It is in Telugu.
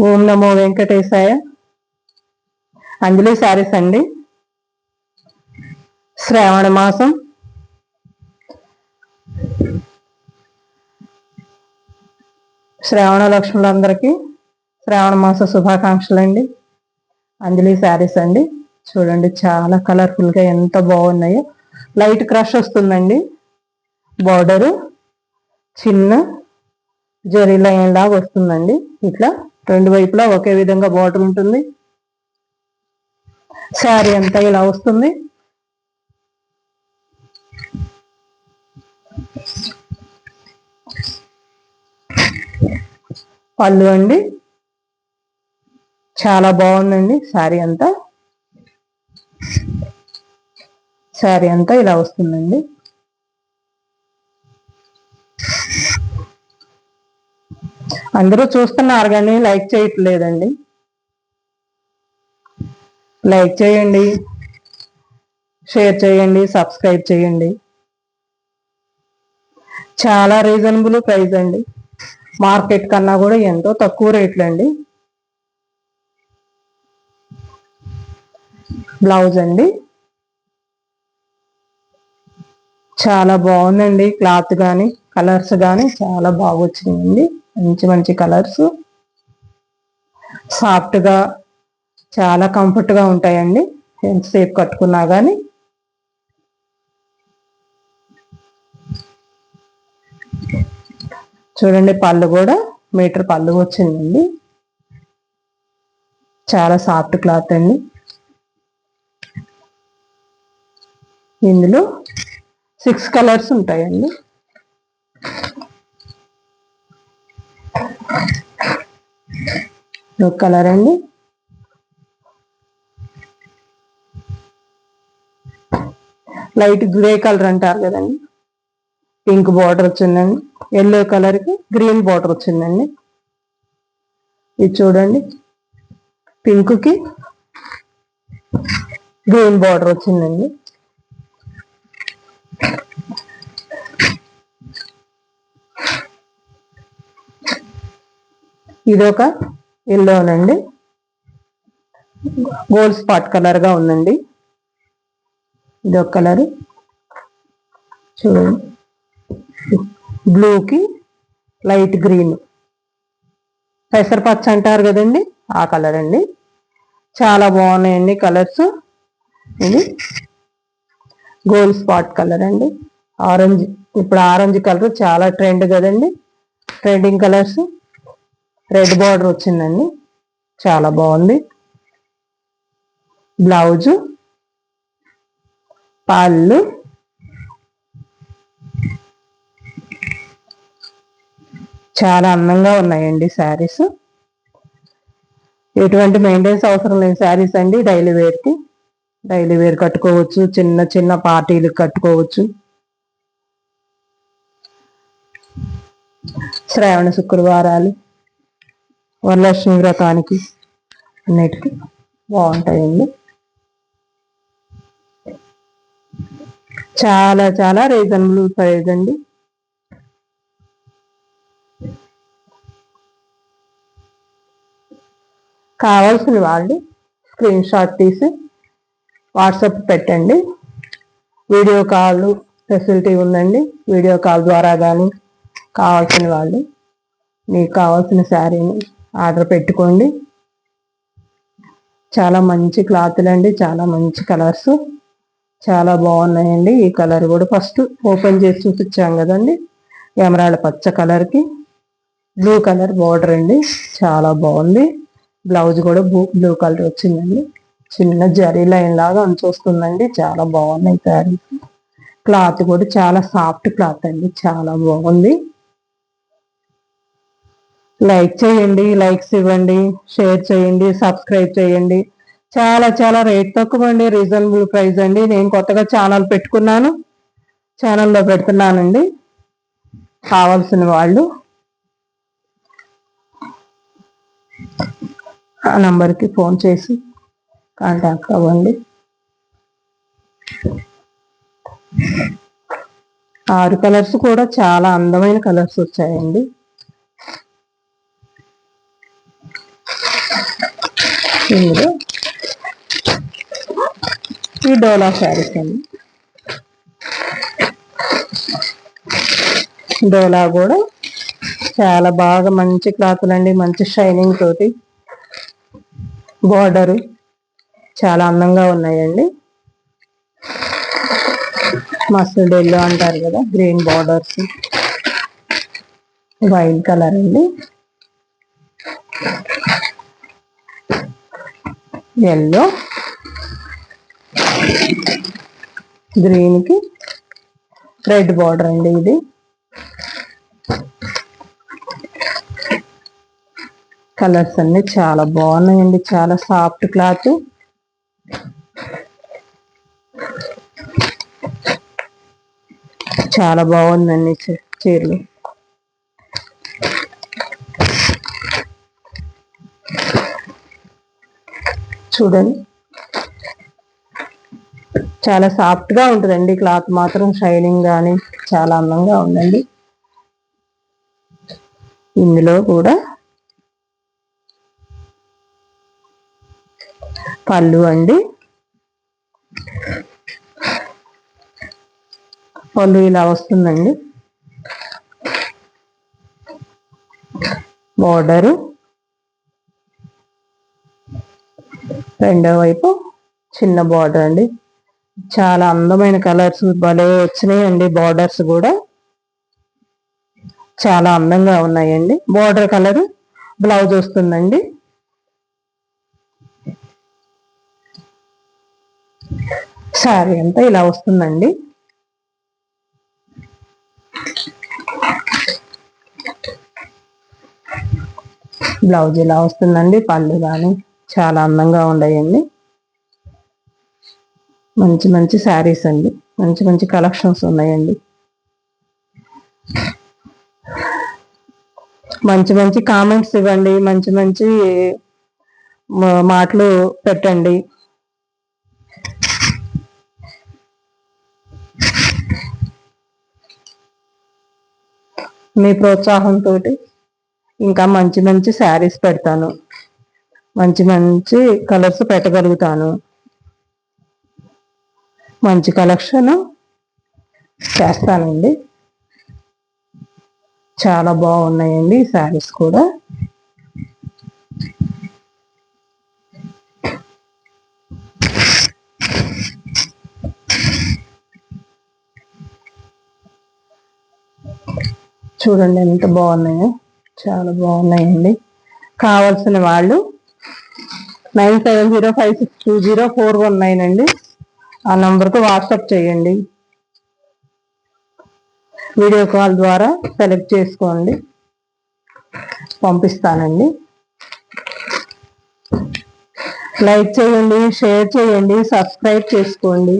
ఓం నమో వెంకటేశాయ. అంజలి శారీస్ అండి. శ్రావణ మాసం. శ్రావణ లక్ష్ములందరికీ శ్రావణ మాస శుభాకాంక్షలు అండి అంజలి శారీస్ అండి. చూడండి చాలా కలర్ఫుల్గా ఎంత బాగున్నాయో. లైట్ క్రష్ వస్తుందండి. బార్డరు చిన్న జరీ లైన్ లాగా వస్తుందండి. ఇట్లా రెండు వైపులా ఒకే విధంగా బార్డర్ ఉంటుంది. శారీ అంతా ఇలా వస్తుంది. పళ్ళు అండి. చాలా బాగుందండి శారీ అంతా. శారీ అంతా ఇలా వస్తుందండి. అందరూ చూస్తున్నారు కానీ లైక్ చేయట్లేదండి. లైక్ చేయండి షేర్ చేయండి సబ్స్క్రైబ్ చేయండి. చాలా రీజనబుల్ ప్రైస్ అండి. మార్కెట్ కన్నా కూడా ఎంతో తక్కువ రేట్లు అండి. బ్లౌజ్ అండి. చాలా బాగుందండి క్లాత్ కానీ కలర్స్ కానీ చాలా బాగా వచ్చినాయండి. మంచి మంచి కలర్స్. సాఫ్ట్గా చాలా కంఫర్ట్గా ఉంటాయండి. ఎంతసేపు కట్టుకున్నా కానీ చూడండి పళ్ళు కూడా మీటర్ పళ్ళు వచ్చిందండి. చాలా సాఫ్ట్ క్లాత్ అండి. ఇందులో సిక్స్ కలర్స్ ఉంటాయండి. బ్లూ కలర్ అండి. లైట్ గ్రే కలర్ అంటారు కదండి. పింక్ బార్డర్ వచ్చిందండి. ఎల్లో కలర్కి గ్రీన్ బార్డర్ వచ్చిందండి. ఇది చూడండి. పింక్కి గ్రీన్ బార్డర్ వచ్చిందండి. ఇదొక ఎల్లోనండి. గోల్డ్ స్పాట్ కలర్గా ఉందండి. ఇదొక కలర్. చూడండి. బ్లూకి లైట్ గ్రీన్. పెసరపచ్చ అంటారు కదండి ఆ కలర్ అండి. చాలా బాగున్నాయండి కలర్స్. ఇది గోల్డ్ స్పాట్ కలర్ అండి. ఆరెంజ్ ఇప్పుడు ఆరెంజ్ కలర్ చాలా ట్రెండ్ కదండి. Trending colours. రెడ్ బార్డర్ వచ్చిందండి. చాలా బాగుంది. బ్లౌజు పళ్ళు చాలా అందంగా ఉన్నాయండి శారీస్. ఎటువంటి మెయింటెనెన్స్ అవసరం లేని శారీస్ అండి డైలీ వేర్కి. డైలీ వేర్ కట్టుకోవచ్చు చిన్న చిన్న పార్టీలకు కట్టుకోవచ్చు. శ్రావణ శుక్రవారాలు. వరలక్ష్మి వ్రతానికి అన్నిటికీ బాగుంటాయండి. చాలా చాలా రీజనబుల్ ప్రైజ్ అండి. కావాల్సిన వాళ్ళు స్క్రీన్ షాట్ తీసి వాట్సాప్ పెట్టండి. వీడియో కాల్ ఫెసిలిటీ ఉందండి. వీడియో కాల్ ద్వారా కానీ కావాల్సిన వాళ్ళు మీకు కావాల్సిన శారీని ఆర్డర్ పెట్టుకోండి. చాలా మంచి క్లాత్లు అండి చాలా మంచి కలర్స్. చాలా బాగున్నాయండి. ఈ కలర్ కూడా ఫస్ట్ ఓపెన్ చేసి చూపించాం కదండి. ఎమరాళ్ళ పచ్చ కలర్కి. బ్లూ కలర్ బార్డర్ అండి. చాలా బాగుంది. బ్లౌజ్ కూడా బ్లూ బ్లూ కలర్ వచ్చిందండి. చిన్న జరీ లైన్ లాగా అంచొస్తుందండి చాలా బాగున్నాయి శారీస్. క్లాత్ కూడా చాలా సాఫ్ట్ క్లాత్ అండి. చాలా బాగుంది. లైక్ చేయండి లైక్స్ ఇవ్వండి షేర్ చేయండి సబ్స్క్రైబ్ చేయండి. చాలా చాలా రేట్ తక్కువ అండి రీజనబుల్ ప్రైస్ అండి. నేను కొత్తగా ఛానల్ పెట్టుకున్నాను. ఛానల్లో పెడుతున్నానండి. కావాల్సిన వాళ్ళు ఆ నంబర్కి ఫోన్ చేసి కాంటాక్ట్ అవ్వండి. ఆరు కలర్స్ కూడా చాలా అందమైన కలర్స్ వచ్చాయండి. ఇందులో ఈ డోలా శారీస్ అండి. డోలా కూడా చాలా బాగా మంచి క్లాతులు అండి మంచి షైనింగ్ తోటి. బార్డరు చాలా అందంగా ఉన్నాయండి. మస్టర్డ్ ఎల్లో అంటారు కదా గ్రీన్ బార్డర్స్. వైట్ కలర్ అండి. ఎల్లో. గ్రీన్కి రెడ్ బార్డర్ అండి ఇది. కలర్స్ అన్ని చాలా బాగున్నాయండి చాలా సాఫ్ట్ క్లాత్. చాలా బాగుందండి చీరలు చూడండి. చాలా సాఫ్ట్గా ఉంటుందండి. క్లాత్ మాత్రం షైనింగ్ కానీ చాలా అందంగా ఉందండి. ఇందులో కూడా పళ్ళు అండి. పళ్ళు ఇలా వస్తుందండి. బోర్డరు. రెండో వైపు చిన్న బార్డర్ అండి. చాలా అందమైన కలర్స్ భలే వచ్చినాయండి బార్డర్స్ కూడా. చాలా అందంగా ఉన్నాయండి. బార్డర్ కలర్ బ్లౌజ్ వస్తుందండి. శారీ అంతా ఇలా వస్తుందండి. బ్లౌజ్ ఇలా వస్తుందండి పళ్ళు కానీ చాలా అందంగా ఉన్నాయండి మంచి మంచి శారీస్ అండి. మంచి మంచి కలెక్షన్స్ ఉన్నాయండి. మంచి మంచి కామెంట్స్ ఇవ్వండి. మంచి మంచి మాటలు పెట్టండి. మీ ప్రోత్సాహంతో ఇంకా మంచి మంచి శారీస్ పెడతాను. మంచి మంచి కలర్స్ పెట్టగలుగుతాను. మంచి కలెక్షన్ చేస్తానండి. చాలా బాగున్నాయండి ఈ శారీస్ కూడా. చూడండి ఎంత బాగున్నాయో. చాలా బాగున్నాయండి. కావాల్సిన వాళ్ళు nine seven zero five six two zero four one nine అండి. ఆ నంబర్కు వాట్సాప్ చేయండి. వీడియో కాల్ ద్వారా సెలెక్ట్ చేసుకోండి. పంపిస్తానండి. లైక్ చేయండి షేర్ చేయండి సబ్స్క్రైబ్ చేసుకోండి.